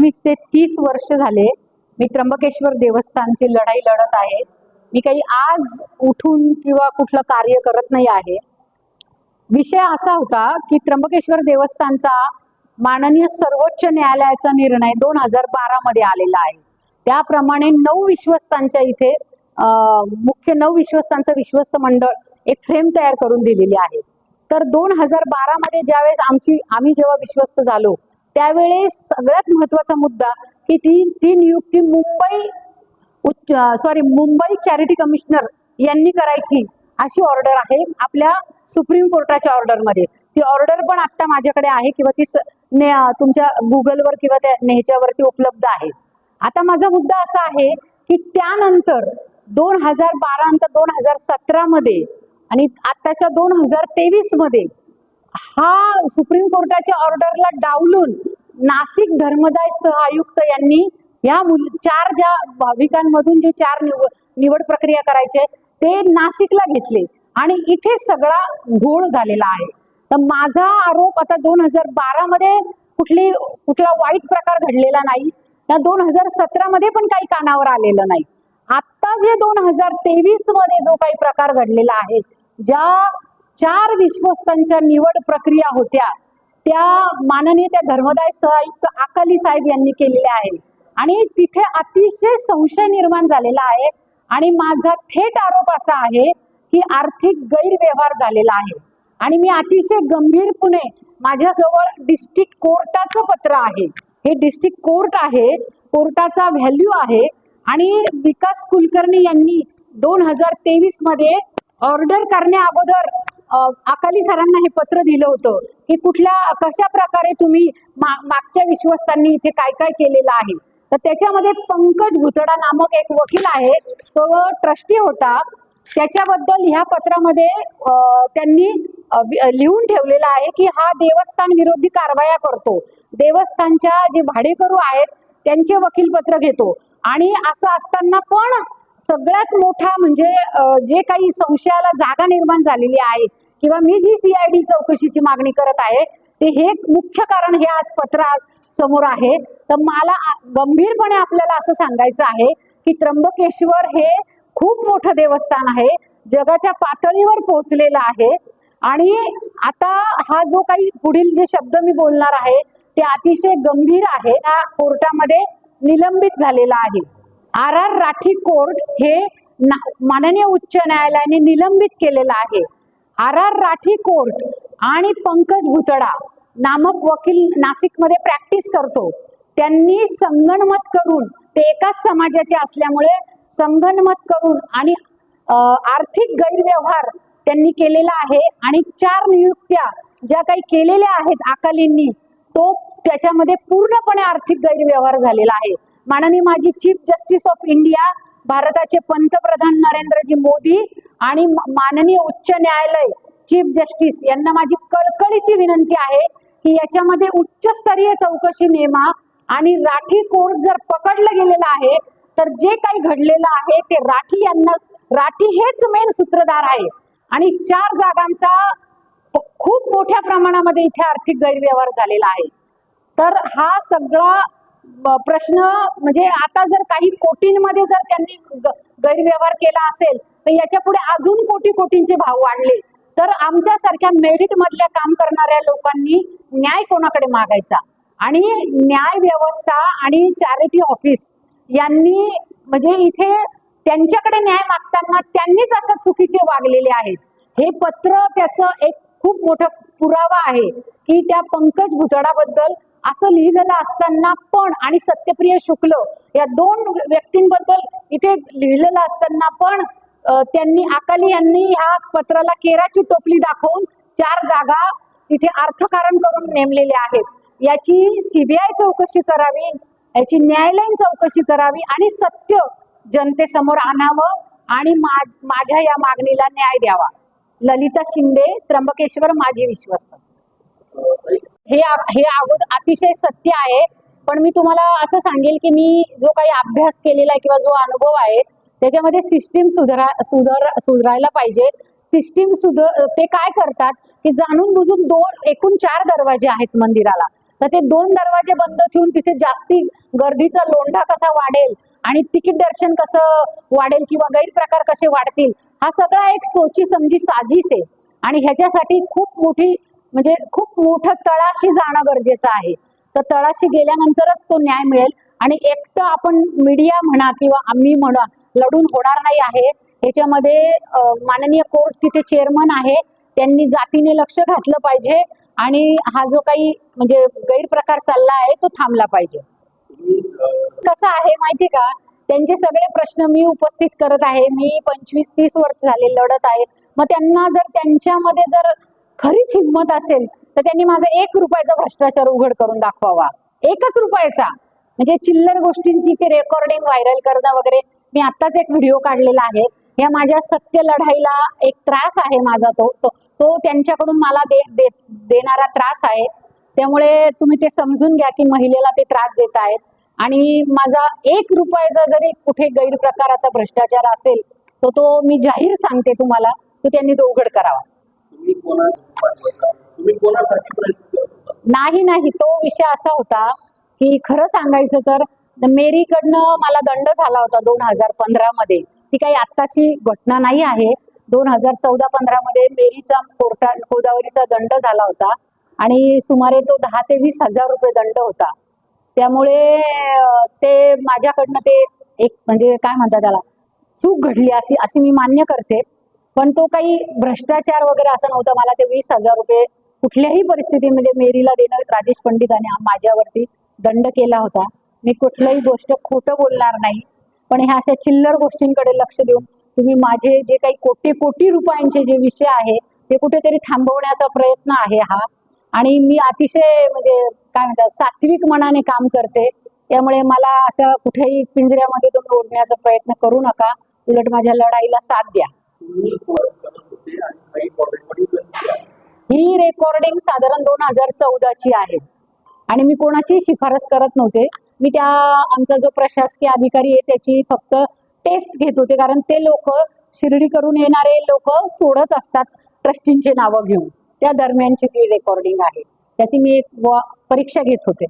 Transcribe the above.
पंचवीस ते तीस वर्ष झाले मी त्र्यंबकेश्वर देवस्थानची लढाई लढत आहे. मी काही आज उठून किंवा कुठलं कार्य करत नाही आहे. विषय असा होता की त्र्यंबकेश्वर देवस्थानचा माननीय सर्वोच्च न्यायालयाचा निर्णय दोन हजार बारा मध्ये आलेला आहे. त्याप्रमाणे नऊ विश्वस्तांच्या इथे मुख्य नऊ विश्वस्तांचं विश्वस्त मंडळ एक फ्रेम तयार करून दिलेली आहे. तर दोन हजार बारा मध्ये ज्यावेळेस आमची आम्ही जेव्हा विश्वस्त झालो त्यावेळेस सगळ्यात महत्त्वाचा मुद्दा की ती ती नियुक्ती मुंबई उच्च सॉरी मुंबई चॅरिटी कमिशनर यांनी करायची अशी ऑर्डर आहे आपल्या सुप्रीम कोर्टाच्या ऑर्डरमध्ये ती ऑर्डर पण आत्ता माझ्याकडे आहे किंवा ती स- ने- तुमच्या गुगलवर किंवा त्या ह्याच्यावरती उपलब्ध आहे. आता माझा मुद्दा असा आहे की त्यानंतर दोन हजार बारा नंतर दोन हजार सतरामध्ये आणि आत्ताच्या दोन हजार तेवीसमध्ये हा सुप्रीम कोर्टाच्या ऑर्डरला डावलून नाशिक धर्मदाय सह आयुक्त यांनी या मुल चार ज्या भाविकांमधून जे चार निवड निवड प्रक्रिया करायचे ते नाशिकला घेतले. आणि इथे सगळा घोळ झालेला आहे. तर माझा आरोप आता दोन हजार बारा मध्ये कुठली कुठला वाईट प्रकार घडलेला नाही. त्या दोन हजार सतरा मध्ये पण काही कानावर आलेलं नाही. आता जे दोन हजार तेवीसमध्ये जो काही प्रकार घडलेला आहे ज्या चार विश्वस्तांच्या निवड प्रक्रिया होत्या. त्या माननीय त्या धर्मदाय सहायुक्त अकाली साहेब यांनी केलेल्या आहे आणि तिथे अतिशय संशय निर्माण झालेला आहे. आणि माझा थेट आरोप असा आहे की आर्थिक गैरव्यवहार झालेला आहे. आणि मी अतिशय गंभीरपणे माझ्याजवळ डिस्ट्रिक्ट कोर्टाचं पत्र आहे. हे डिस्ट्रिक्ट कोर्ट आहे. कोर्टाचा व्हॅल्यू आहे. आणि विकास कुलकर्णी यांनी दोन हजार तेवीसमध्ये ऑर्डर करण्या अगोदर अकाली सरांना हे पत्र दिलं होतं की कुठल्या कशा प्रकारे तुम्ही मा- मागच्या विश्वस्तांनी इथे काय काय केलेलं आहे? तर त्याच्यामध्ये पंकज भुतडा नामक एक वकील आहे तो ट्रस्टी होता. त्याच्याबद्दल ह्या पत्रामध्ये त्यांनी लिहून ठेवलेला आहे की हा देवस्थान विरोधी कारवाया करतो. देवस्थानच्या जे भाडेकरू आहेत त्यांचे वकीलपत्र घेतो. आणि असं असताना पण सगळ्यात मोठा म्हणजे जे काही संशयाला जागा निर्माण झालेली आहे किंवा मी जी सीआयडी चौकशीची मागणी करत आहे ते हे मुख्य कारण हे आज पत्र आज समोर आहे. तर मला गंभीरपणे आपल्याला असं सांगायचं आहे की त्र्यंबकेश्वर हे खूप मोठं देवस्थान आहे जगाच्या पातळीवर पोहोचलेलं आहे. आणि आता हा जो काही पुढील जे शब्द मी बोलणार आहे ते अतिशय गंभीर आहे. त्या कोर्टामध्ये निलंबित झालेला आहे. आर आर राठी कोर्ट हे ना- माननीय उच्च न्यायालयाने निलंबित केलेलं आहे. आर आर राठी कोर्ट आणि पंकज भुतडा नामक वकील नाशिकमध्ये प्रॅक्टिस करतो. त्यांनी संगणमत करून ते एकाच समाजाचे असल्यामुळे संगणमत करून आणि आर्थिक गैरव्यवहार त्यांनी केलेला आहे आणि चार नियुक्त्या ज्या काही केलेल्या आहेत अकालींनी तो त्याच्यामध्ये पूर्णपणे आर्थिक गैरव्यवहार झालेला आहे. माननीय माजी चीफ जस्टिस ऑफ इंडिया भारताचे पंतप्रधान नरेंद्रजी मोदी आणि माननीय उच्च न्यायालय चीफ जस्टिस यांना माझी कळकळीची विनंती आहे की याच्यामध्ये उच्चस्तरीय चौकशी नेमा आणि राठी कोर्ट जर पकडलं गेलेलं आहे तर जे काही घडलेलं आहे ते राठी यांना राठी हेच मेन सूत्रधार आहे. आणि चार जागांचा खूप मोठ्या प्रमाणामध्ये इथे आर्थिक गैरव्यवहार झालेला आहे. तर हा सगळा प्रश्न म्हणजे आता जर काही कोटींमध्ये जर त्यांनी ग- गैरव्यवहार केला असेल तर याच्यापुढे अजून कोटी कोटींचे भाव वाढले. तर आमच्यासारख्या मेरिट मधल्या काम करणाऱ्या लोकांनी न्याय कोणाकडे मागायचा? आणि न्याय व्यवस्था आणि चॅरिटी ऑफिस यांनी म्हणजे इथे त्यांच्याकडे न्याय मागताना त्यांनीच अशा चुकीचे वागलेले आहेत. हे पत्र त्याचं एक खूप मोठा पुरावा आहे की त्या पंकज भुतडाबद्दल असं लिहिलेलं असताना पण आणि सत्यप्रिय शुक्ल या दोन व्यक्तींबद्दल इथे लिहिलेलं असताना पण त्यांनी अकाली यांनी ह्या पत्राला केराची टोपली दाखवून चार जागा तिथे अर्थकारण करून नेमलेल्या आहेत. याची सीबीआय चौकशी करावी याची न्यायालयीन चौकशी करावी आणि सत्य जनतेसमोर आणावं आणि माझ- माझ्या या मागणीला न्याय द्यावा. ललिता शिंदे त्र्यंबकेश्वर माझी विश्वस्त. हे आ- हे अगोदर अतिशय सत्य आहे पण मी तुम्हाला असं सांगेल की मी जो काही अभ्यास केलेला आहे किंवा जो अनुभव आहे त्याच्यामध्ये सिस्टीम सुधारा सुधार सुधारायला पाहिजे. सिस्टीम सुधर ते काय करतात की जाणून बुजून दोन एकूण चार दरवाजे आहेत मंदिराला. तर ते दोन दरवाजे बंद ठेवून तिथे जास्ती गर्दीचा लोंढा कसा वाढेल आणि तिकीट दर्शन कसं वाढेल किंवा गैरप्रकार कसे वाढतील हा सगळा एक सोची समजी साजीस आहे. आणि ह्याच्यासाठी खूप मोठी म्हणजे खूप मोठं तळाशी जाणं गरजेचं आहे. तर तळाशी गेल्यानंतरच तो न्याय मिळेल. आणि एकटं आपण मीडिया म्हणा किंवा आम्ही म्हणा लढून होणार नाही आहे. ह्याच्यामध्ये माननीय कोर्ट तिथे चेअरमन आहे. त्यांनी जातीने लक्ष घातलं पाहिजे आणि हा जो काही म्हणजे गैरप्रकार चालला आहे तो थांबला पाहिजे. कसं आहे माहिती का? त्यांचे सगळे प्रश्न मी उपस्थित करत आहे. मी पंचवीस तीस वर्ष झाले लढत आहे मग त्यांना जर त्यांच्यामध्ये जर खरीच हिंमत असेल तर त्यांनी माझा एक रुपयाचा भ्रष्टाचार उघड करून दाखवावा. एकच रुपयाचा. म्हणजे चिल्लर गोष्टींची ते रेकॉर्डिंग व्हायरल करणं वगैरे. मी आत्ताच एक व्हिडिओ काढलेला आहे. या माझ्या सत्य लढाईला एक त्रास आहे माझा तो तो तो त्यांच्याकडून मला दे, दे देणारा त्रास आहे. त्यामुळे तुम्ही ते समजून घ्या की महिलेला ते त्रास देत आहेत. आणि माझा एक रुपयाचा जरी कुठे गैरप्रकाराचा भ्रष्टाचार असेल तर तो मी जाहीर सांगते तुम्हाला तो त्यांनी तो उघड करावा? नाही नाही तो विषय असा होता की खरं सांगायचं तर मेरीकडनं मला दंड झाला होता दोन हजार पंधरामध्ये. ती काही आत्ताची घटना नाही आहे. दोन हजार चौदा पंधरामध्ये मेरीचा कोर्टा गोदावरीचा दंड झाला होता आणि सुमारे तो दहा ते वीस हजार रुपये दंड होता. त्यामुळे ते माझ्याकडनं ते एक म्हणजे काय म्हणतात त्याला चूक घडली अशी अशी मी मान्य करते. पण तो काही भ्रष्टाचार वगैरे असं नव्हतं. मला ते वीस हजार रुपये कुठल्याही परिस्थितीमध्ये मेरीला देणं राजेश पंडित आणि माझ्यावरती दंड केला होता. मी कुठलंही गोष्ट खोटं बोलणार नाही. पण ह्या अशा चिल्लर गोष्टींकडे लक्ष देऊन तुम्ही माझे जे काही कोटी कोटी रुपयांचे जे विषय आहे ते कुठेतरी थांबवण्याचा प्रयत्न आहे हा. आणि मी अतिशय म्हणजे काय म्हणतात सात्विक मनाने काम करते. त्यामुळे मला असं कुठेही पिंजऱ्यामध्ये तुम्ही ओढण्याचा प्रयत्न करू नका. उलट माझ्या लढाईला साथ द्या. ही रेकॉर्डिंग साधारण दोन हजार चौदाची आहे. आणि मी कोणाची शिफारस करत नव्हते. मी त्या आमचा जो प्रशासकीय अधिकारी आहे त्याची फक्त टेस्ट घेत होते. कारण ते लोक शिर्डी करून येणारे लोक सोडत असतात ट्रस्टींचे नावं घेऊन. त्या दरम्यानची ती रेकॉर्डिंग आहे त्याची मी एक व- परीक्षा घेत होते.